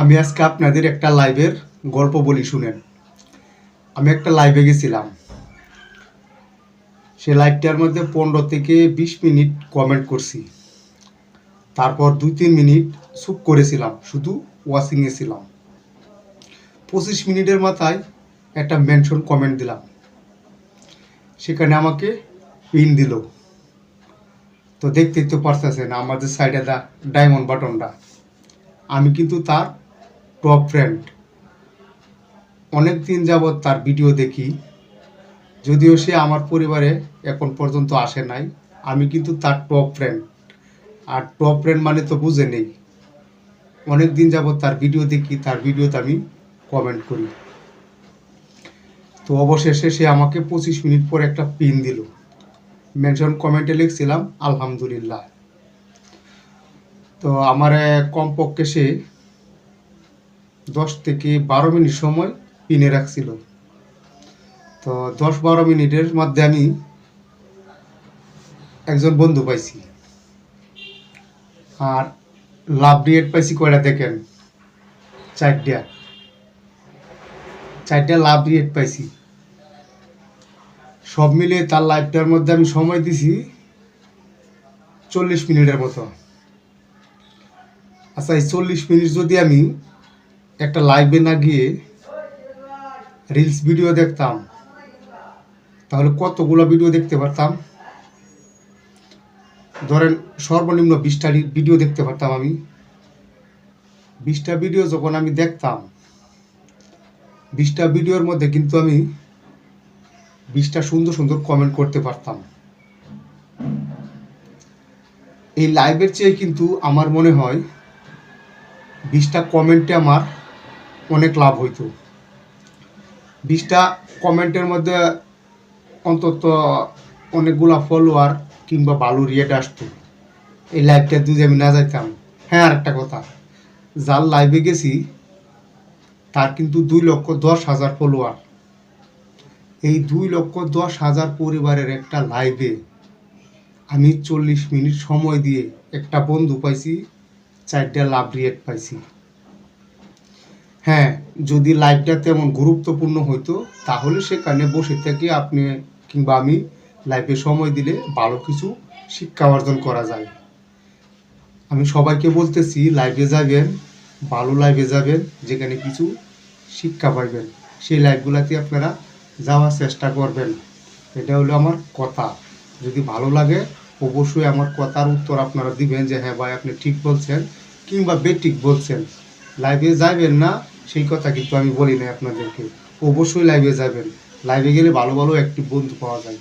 আমি আজকে আপনাদের একটা লাইভের গল্প বলি শুনেন। আমি একটা লাইভে গেছিলাম। সে লাইভটার মধ্যে পনেরো থেকে বিশ মিনিট কমেন্ট করছি। তারপর দুই তিন মিনিট চুপ করেছিলাম, শুধু ওয়াচিংয়ে ছিলাম। পঁচিশ মিনিটের মাথায় একটা মেনশন কমেন্ট দিলাম। সেখানে আমাকে পিন দিল। তো দেখতেই তো পারতেছেন আমাদের সাইডে দা ডায়মন্ড বাটনটা আমি কিন্তু তার টপ ফ্রেন্ড অনেক দিন যাবৎ তার ভিডিও দেখি। যদিও সে আমার পরিবারে এখন পর্যন্ত আসে নাই। আমি কিন্তু তার টপ ফ্রেন্ড আর টপ ফ্রেন্ড মানে তো বুঝে নেই। অনেক দিন যাবৎ তার ভিডিও দেখি, তার ভিডিওতে আমি কমেন্ট করি। তো অবশেষে সে আমাকে পঁচিশ মিনিট পর একটা পিন দিল। মেনশন কমেন্টে লিখছিলাম, আলহামদুলিল্লাহ। তো আমার কমপক্ষে সে দশ থেকে বারো মিনিট সময় পিনে রাখছিল। তো দশ বারো মিনিটের মধ্যে আমি একজন বন্ধু পাইছি। আর লাভ রিয়েট পাইছি কয়টা দেখেন? চারটা। চারটা লাভ রিয়েট পাইছি। সব মিলিয়ে তার লাইফটার মধ্যে আমি সময় দিছি চল্লিশ মিনিটের মতো। আচ্ছা এই চল্লিশ মিনিট যদি আমি একটা লাইভে না গিয়ে রিলস ভিডিও দেখতাম। তাহলে কতগুলো ভিডিও দেখতে পারতাম? ধরেন সর্বনিম্ন বিশটা ভিডিও দেখতে পারতাম আমি। বিশটা ভিডিও যখন আমি দেখতাম, বিশটা ভিডিওর মধ্যে কিন্তু আমি বিশটা সুন্দর সুন্দর কমেন্ট করতে পারতাম। এই লাইভের চেয়ে কিন্তু আমার মনে হয় বিশটা কমেন্টে আমার অনেক লাভ হইতো। বিশটা কমেন্টের মধ্যে অন্তত অনেকগুলা ফলোয়ার কিংবা ভালো রিয়েট আসতো। এই লাইভটা যদি আমি না যাইতাম হ্যাঁ আর একটা কথা, যার লাইভে গেছি, তার কিন্তু দুই লক্ষ দশ হাজার ফলোয়ার এই দুই লক্ষ দশ হাজার পরিবারের একটা লাইভে আমি চল্লিশ মিনিট সময় দিয়ে একটা বন্ধু পাইছি, চারটা লাভ রিয়েট পাইছি। হ্যাঁ যদি লাইভটা তেমন গুরুত্বপূর্ণ হইতো, তাহলে সেখানে বসে থেকে আপনি কিংবা আমি লাইভে সময় দিলে ভালো কিছু শিক্ষা অর্জন করা যায়। আমি সবাইকে বলতেছি লাইভে যাবেন, ভালো লাইভে যাবেন, যেখানে কিছু শিক্ষা পাইবেন। সেই লাইভগুলোতে আপনারা যাওয়ার চেষ্টা করবেন। এটা হলো আমার কথা। যদি ভালো লাগে, অবশ্যই আমার কথার উত্তর আপনারা দিবেন যে হ্যাঁ ভাই, আপনি ঠিক বলছেন কিংবা বেঠিক বলছেন লাইভে যাবেন না সেই কথা কিন্তু আমি বলি না আপনাদেরকে। অবশ্যই লাইভে যাবেন। লাইভে গেলে ভালো ভালো একটি বন্ধু পাওয়া যায়।